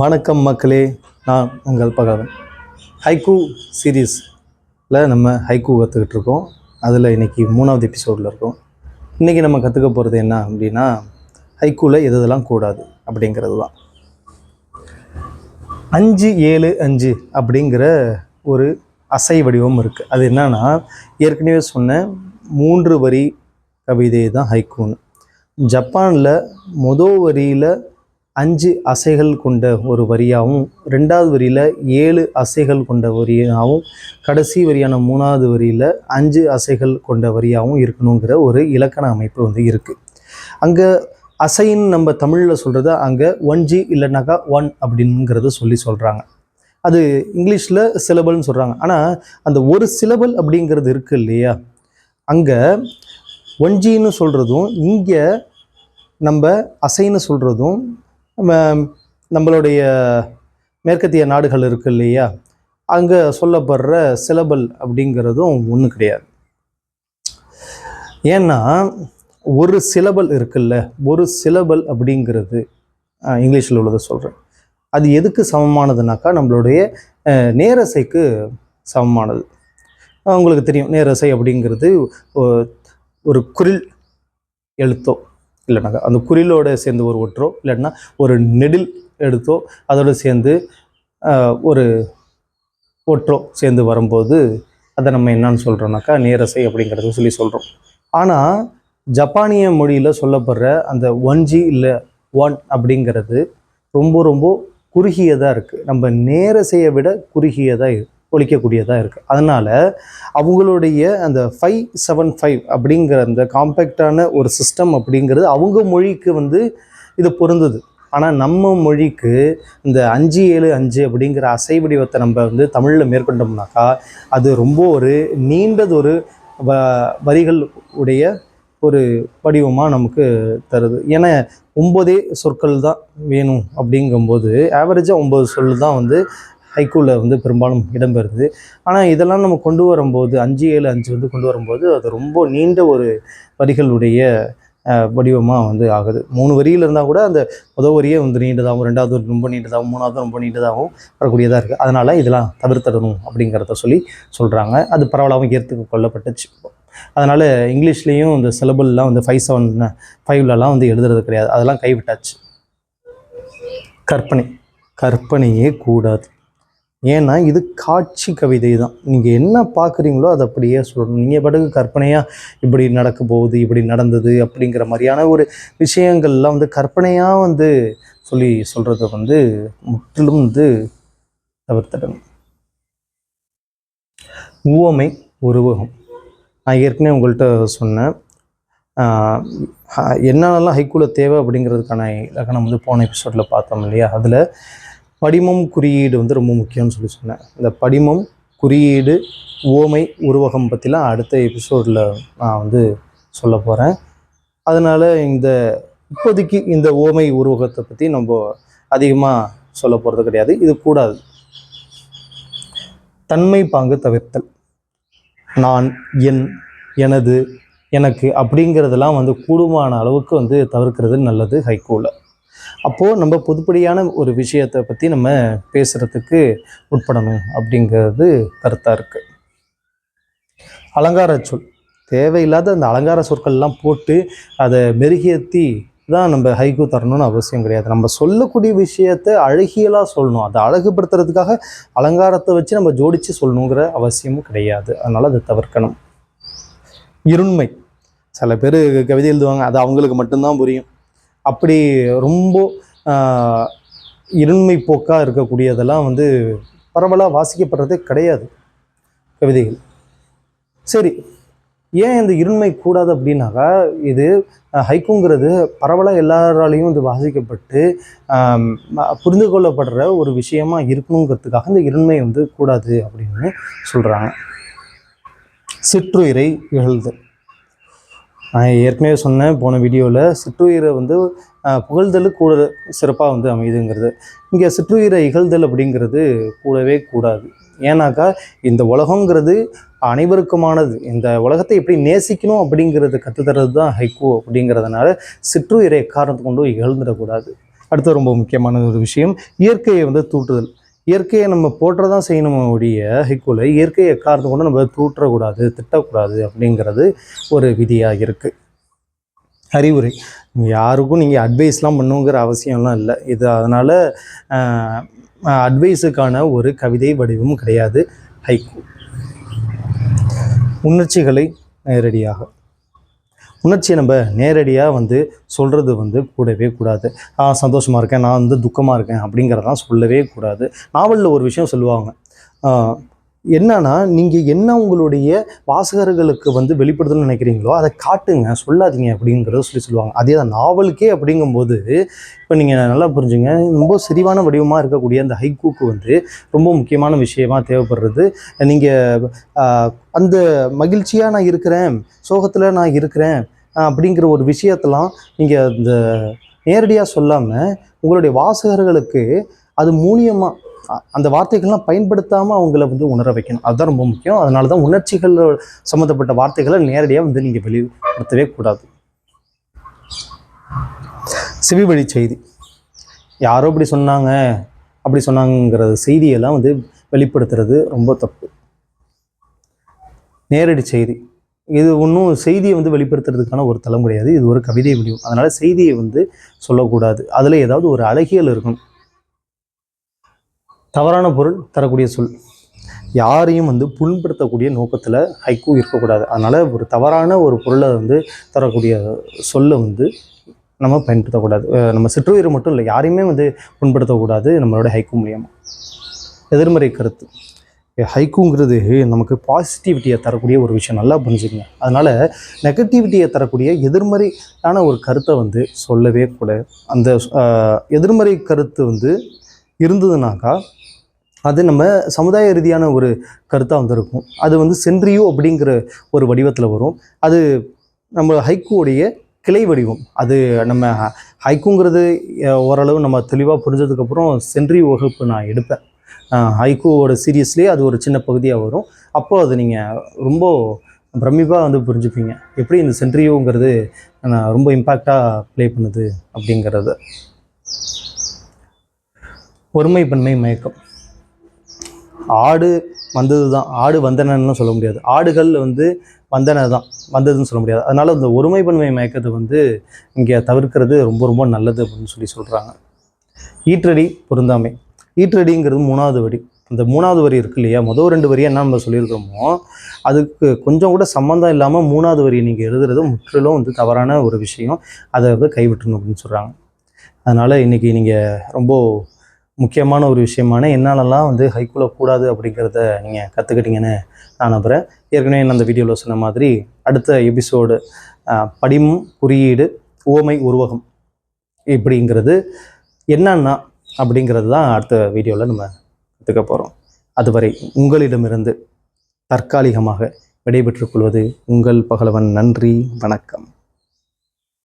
வணக்கம் மக்களே நான் உங்கள் பகவன். ஹைக்கூ சீரீஸில் நம்ம ஹைக்கூ கற்றுக்கிட்டு இருக்கோம். அதில் இன்றைக்கி மூணாவது எபிசோடில் இருக்கோம். இன்றைக்கி நம்ம கற்றுக்க போகிறது என்ன அப்படின்னா ஹைக்கூவில் எது இதெல்லாம் கூடாது அப்படிங்கிறது தான். அஞ்சு ஏழு அஞ்சு அப்படிங்கிற ஒரு அசை வடிவம் இருக்குது அது என்னென்னா ஏற்கனவே சொன்ன மூன்று வரி கவிதை தான் ஹைக்கூன்னு. ஜப்பானில் மொதல் வரியில் அஞ்சு அசைகள் கொண்ட ஒரு வரியாகவும் ரெண்டாவது வரியில் ஏழு அசைகள் கொண்ட வரியாகவும் கடைசி வரியான மூணாவது வரியில் அஞ்சு அசைகள் கொண்ட வரியாகவும் இருக்கணுங்கிற ஒரு இலக்கண அமைப்பு வந்து இருக்குது அங்கே அசைன்னு நம்ம தமிழில் சொல்கிறத அங்கே ஒன் ஜி இல்லைனாக்கா ஒன் அப்படிங்கிறத சொல்லி சொல்கிறாங்க அது இங்கிலீஷில் சிலபல்னு சொல்கிறாங்க ஆனால் அந்த ஒரு சிலபல் அப்படிங்கிறது இருக்குது இல்லையா? அங்கே ஒன் ஜின்னு சொல்கிறதும் இங்கே நம்ம அசைன்னு சொல்கிறதும் நம்மளுடைய மேற்கத்திய நாடுகள் இருக்கு இல்லையா? அங்கே சொல்லப்படுற சிலபல் அப்படிங்கிறதும் ஒன்றும் கிடையாது. ஏன்னா ஒரு சிலபல் இருக்குல்ல ஒரு சிலபல் அப்படிங்கிறது இங்கிலீஷில் உள்ளதை சொல்கிறேன் அது எதுக்கு சமமானதுனாக்கா நம்மளுடைய நேரசைக்கு சமமானது. உங்களுக்கு தெரியும் நேரசை அப்படிங்கிறது ஒரு குரில் எழுத்தோ இல்லைனாக்கா அந்த குறிலோடு சேர்ந்து ஒரு ஒற்றோ இல்லைன்னா ஒரு நெடில் எடுத்தோ அதோடு சேர்ந்து ஒரு ஒற்றோ சேர்ந்து வரும்போது அதை நம்ம என்னன்னு சொல்கிறோம்னாக்கா நேரசை அப்படிங்கிறத சொல்லி சொல்கிறோம் ஆனால் ஜப்பானிய மொழியில் சொல்லப்படுற அந்த ஒன் ஜி இல்லை ஒன் அப்படிங்கிறது ரொம்ப ரொம்ப குறுகியதாக இருக்குது நம்ம நேரசையை விட குறுகியதாக ஒழிக்கக்கூடியதாக இருக்குது அதனால் அவங்களுடைய அந்த ஃபைவ் செவன் ஃபைவ் அப்படிங்கிற அந்த காம்பேக்டான ஒரு சிஸ்டம் அப்படிங்கிறது அவங்க மொழிக்கு வந்து இது பொருந்தது. ஆனால் நம்ம மொழிக்கு இந்த அஞ்சு ஏழு அஞ்சு அப்படிங்கிற அசை வடிவத்தை நம்ம வந்து தமிழில் மேற்கொண்டோம்னாக்கா அது ரொம்ப ஒரு நீண்டதொரு வ வரிகள் உடைய ஒரு வடிவமாக நமக்கு தருது. ஏன்னா ஒம்போதே சொற்கள் தான் வேணும் அப்படிங்கும்போது ஆவரேஜாக ஒம்பது சொல் தான் வந்து ஹைக்கூவில் வந்து பெரும்பாலும் இடம்பெறுது. ஆனால் இதெல்லாம் நம்ம கொண்டு வரும்போது அஞ்சு ஏழு அஞ்சு வந்து கொண்டு வரும்போது அது ரொம்ப நீண்ட ஒரு வரிகளுடைய வடிவமாக வந்து ஆகுது. மூணு வரியில் இருந்தால் கூட அந்த முதல் வரியே வந்து நீண்டதாகவும் ரெண்டாவது ரொம்ப நீண்டதாகவும் மூணாவது ரொம்ப நீண்டதாகவும் வரக்கூடியதாக இருக்குது அதனால் இதெல்லாம் தவிர்த்திடணும் அப்படிங்கிறத சொல்லி சொல்கிறாங்க அது பரவலாகவும் ஏற்றுக்கு கொள்ளப்பட்டுச்சு. அதனால் இங்கிலீஷ்லேயும் இந்த சிலபிள்லாம் வந்து ஃபைவ் செவன் ஃபைவ்லலாம் வந்து எழுதுறது கிடையாது. அதெல்லாம் கைவிட்டாச்சு. கற்பனை. கற்பனையே கூடாது. ஏன்னா இது காட்சி கவிதை தான் நீங்கள் என்ன பார்க்குறீங்களோ அதை அப்படியே சொல்லணும். நீங்கள் பாட்டுக்கு கற்பனையாக இப்படி நடக்க போகுது இப்படி நடந்தது அப்படிங்கிற மாதிரியான ஒரு விஷயங்கள்லாம் வந்து கற்பனையாக வந்து சொல்லி சொல்கிறத வந்து முற்றிலும் வந்து தவிர்த்திடணும். உவமை உருவகம். நான் ஏற்கனவே உங்கள்கிட்ட சொன்னேன். என்னென்னலாம் ஹைக்கூவில் தேவை அப்படிங்கிறதுக்கான இலக்கணம் வந்து போன எபிசோடில் பார்த்தோம் இல்லையா? அதில் படிமம் குறியீடு வந்து ரொம்ப முக்கியம்னு சொல்லி சொன்னேன். இந்த படிமம் குறியீடு ஓமை உருவகம் பற்றிலாம் அடுத்த எபிசோடில் நான் வந்து சொல்ல போகிறேன் அதனால் இந்த இப்போதைக்கு இந்த ஓமை உருவகத்தை பற்றி நம்ம அதிகமாக சொல்ல போகிறது கிடையாது. இது கூடாது. தன்மை பாங்கு தவிர்த்தல். நான் என் எனது எனக்கு அப்படிங்கிறதெல்லாம் வந்து கூடுமான அளவுக்கு வந்து தவிர்க்கிறது நல்லது ஹைகோவில் அப்போது நம்ம பொதுப்படியான ஒரு விஷயத்தை பற்றி நம்ம பேசுகிறதுக்கு உட்படணும் அப்படிங்கிறது கருத்தாக இருக்குது அலங்கார சொல். தேவையில்லாத அந்த அலங்கார சொற்கள்லாம் போட்டு அதை மெருகேற்றி தான் நம்ம ஹைக்கு தரணும்னு அவசியம் கிடையாது. நம்ம சொல்லக்கூடிய விஷயத்தை அழகியலாக சொல்லணும். அதை அழகுபடுத்துறதுக்காக அலங்காரத்தை வச்சு நம்ம ஜோடித்து சொல்லணுங்கிற அவசியமும் கிடையாது. அதனால் அதை தவிர்க்கணும். இருண்மை. சில பேர் கவிதை எழுதுவாங்க அது அவங்களுக்கு மட்டும்தான் புரியும். அப்படி ரொம்ப இருண்மை போக்காக இருக்கக்கூடியதெல்லாம் வந்து பரவலாக வாசிக்கப்படுறதே கிடையாது கவிதைகள். சரி ஏன் இந்த இருண்மை கூடாது அப்படின்னாக்கா இது ஹைக்குங்கிறது ஹைக்கூங்கிறது பரவலாக எல்லாராலையும் வந்து வாசிக்கப்பட்டு புரிந்து கொள்ளப்படுற ஒரு விஷயமா இருக்கணுங்கிறதுக்காக இந்த இருண்மை வந்து கூடாது அப்படின்னு சொல்கிறாங்க சிற்றுயிரை இகழ்தல். நான் ஏற்கனவே சொன்னேன் போன வீடியோவில் சிற்றுயிரை வந்து புகழ்தல் கூட சிறப்பாக வந்து அமையுதுங்கிறது. இங்கே சிற்றுயிரை இகழ்தல் அப்படிங்கிறது கூடவே கூடாது. ஏன்னாக்கா இந்த உலகங்கிறது அனைவருக்குமானது. இந்த உலகத்தை எப்படி நேசிக்கணும் அப்படிங்கிறது கற்றுத்தரது தான் ஹைக்கூ அப்படிங்கிறதுனால சிற்றுயிரை காரணத்தை கொண்டு இகழ்ந்துடக்கூடாது. அடுத்த ரொம்ப முக்கியமான ஒரு விஷயம் இயற்கையை வந்து தூற்றுதல். இயற்கையை நம்ம போற்றதான் செய்யணும் ஒழிய ஹைக்கூல இயற்கையை காரணம் கொண்டு நம்ம தூற்றக்கூடாது திட்டக்கூடாது அப்படிங்கிறது ஒரு விதியாக இருக்குது அறிவுரை. யாருக்கும் நீங்கள் அட்வைஸ்லாம் பண்ணுங்கிற அவசியம்லாம் இல்லை. இது அதனால் அட்வைஸுக்கான ஒரு கவிதை வடிவமும் கிடையாது. ஹைக்கூ உணர்ச்சிகளை நேரடியாக உணர்ச்சியை நம்ம நேரடியாக வந்து சொல்கிறது வந்து கூடவே கூடாது. நான் சந்தோஷமாக இருக்கேன். நான் வந்து துக்கமாக இருக்கேன். அப்படிங்கிறதான் சொல்லவே கூடாது. நாவலில் ஒரு விஷயம் சொல்லுவாங்க. என்னன்னா நீங்கள் என்ன உங்களுடைய வாசகர்களுக்கு வந்து வெளிப்படுத்தணும்னு நினைக்கிறீங்களோ அதை காட்டுங்க சொல்லாதீங்க அப்படிங்கிறத சொல்லி சொல்லுவாங்க. அதே தான் நாவலுக்கே அப்படிங்கும்போது இப்போ நீங்கள் நல்லா புரிஞ்சுங்க ரொம்ப செறிவான வடிவமாக இருக்கக்கூடிய அந்த ஹைக்கூக்கு வந்து ரொம்ப முக்கியமான விஷயமா தேவைப்படுறது. நீங்கள் அந்த மகிழ்ச்சியாக நான் இருக்கிறேன் சோகத்தில் நான் இருக்கிறேன் அப்படிங்கிற ஒரு விஷயத்தெல்லாம் நீங்கள் அந்த நேரடியாக சொல்லாமல் உங்களுடைய வாசகர்களுக்கு அது மூலியமாக அந்த வார்த்தைகள்லாம் பயன்படுத்தாமல் அவங்கள வந்து உணர வைக்கணும். அதுதான் ரொம்ப முக்கியம். அதனால தான் உணர்ச்சிகள் சம்மந்தப்பட்ட வார்த்தைகளை நேரடியாக வந்து நீங்கள் வெளிப்படுத்தவே கூடாது. செவி வழி செய்தி. யாரோ இப்படி சொன்னாங்க அப்படி சொன்னாங்கிற செய்தியெல்லாம் வந்து வெளிப்படுத்துறது ரொம்ப தப்பு. நேரடி செய்தி. இது ஒன்றும் செய்தியை வந்து வெளிப்படுத்துறதுக்கான ஒரு தளம் கிடையாது. இது ஒரு கவிதை முடியும் அதனால் செய்தியை வந்து சொல்லக்கூடாது. அதில் ஏதாவது ஒரு அழகியல் இருக்கணும். தவறான பொருள் தரக்கூடிய சொல். யாரையும் வந்து புண்படுத்தக்கூடிய நோக்கத்தில் ஹைக்கூ இருக்கக்கூடாது. அதனால் ஒரு தவறான ஒரு பொருளை வந்து தரக்கூடிய சொல்லை வந்து நம்ம பயன்படுத்தக்கூடாது. நம்ம சிற்றுயிர் மட்டும் இல்லை யாரையுமே வந்து புண்படுத்தக்கூடாது நம்மளோட ஹைக்கூ மூலியமாக எதிர்மறை கருத்து. ஹைக்குங்கிறது நமக்கு பாசிட்டிவிட்டியை தரக்கூடிய ஒரு விஷயம். நல்லா புரிஞ்சுக்கங்க. அதனால் நெகட்டிவிட்டியை தரக்கூடிய எதிர்மறையான ஒரு கருத்தை வந்து சொல்லவே கூடாது. அந்த எதிர்மறை கருத்து வந்து இருந்ததுனாக்கா அது நம்ம சமுதாய ரீதியான ஒரு கருத்தாக வந்திருக்கும். அது வந்து சென்றியோ அப்படிங்கிற ஒரு வடிவத்தில் வரும். அது நம்ம ஹைக்கூடைய கிளை வடிவம். அது நம்ம ஹ- ஹைக்கூங்கிறது ஓரளவு நம்ம தெளிவாக புரிஞ்சதுக்கப்புறம் சென்ட்ரி வகுப்பு நான் எடுப்பேன். ஹைக்கோவோட ஹைக்கூவோட சீரியஸ்லேயே அது ஒரு சின்ன பகுதியாக வரும். அப்போது அது நீங்கள் ரொம்ப பிரமிப்பாக வந்து புரிஞ்சுப்பீங்க. எப்படி இந்த சென்ட்ரியோங்கிறது நான் ரொம்ப இம்பேக்டாக ப்ளே பண்ணுது அப்படிங்கிறது. ஒருமைப்பன்மை மயக்கம். ஆடு வந்தது தான் ஆடு வந்தனன்னு சொல்ல முடியாது. ஆடுகள் வந்து வந்தன தான் வந்ததுன்னு சொல்ல முடியாது. அதனால் இந்த ஒருமைப்பன்மை மயக்கத்தை வந்து இங்கே தவிர்க்கிறது ரொம்ப ரொம்ப நல்லது அப்படின்னு சொல்லி சொல்கிறாங்க ஈற்றடி பொருந்தாமை. ஈற்றடிங்கிறது மூணாவது வரி. அந்த மூணாவது வரி இருக்கு இல்லையா? முதல் ரெண்டு வரியை என்ன நம்ம சொல்லியிருக்கிறோமோ அதுக்கு கொஞ்சம் கூட சம்மந்தம் இல்லாமல் மூணாவது வரி நீங்கள் எழுதுறது முற்றிலும் வந்து தவறான ஒரு விஷயம். அதை வந்து கைவிட்டணும் அப்படின்னு சொல்கிறாங்க அதனால் இன்றைக்கி நீங்கள் ரொம்ப முக்கியமான ஒரு விஷயமான என்னாலலாம் வந்து ஹைக்குள்ள கூடாது அப்படிங்கிறத நீங்கள் கற்றுக்கிட்டீங்கன்னு நான் நம்புகிறேன் ஏற்கனவே நான் அந்த வீடியோவில் சொன்ன மாதிரி அடுத்த எபிசோடு படிமம் குறியீடு உவமை உருவகம் இப்படிங்கிறது என்னன்னா அப்படிங்கிறது தான் அடுத்த வீடியோவில் நம்ம கற்றுக்க போகிறோம் அதுவரை உங்களிடமிருந்து தற்காலிகமாக விடைபெற்றுக் கொள்வது உங்கள் பகலவன். நன்றி வணக்கம்.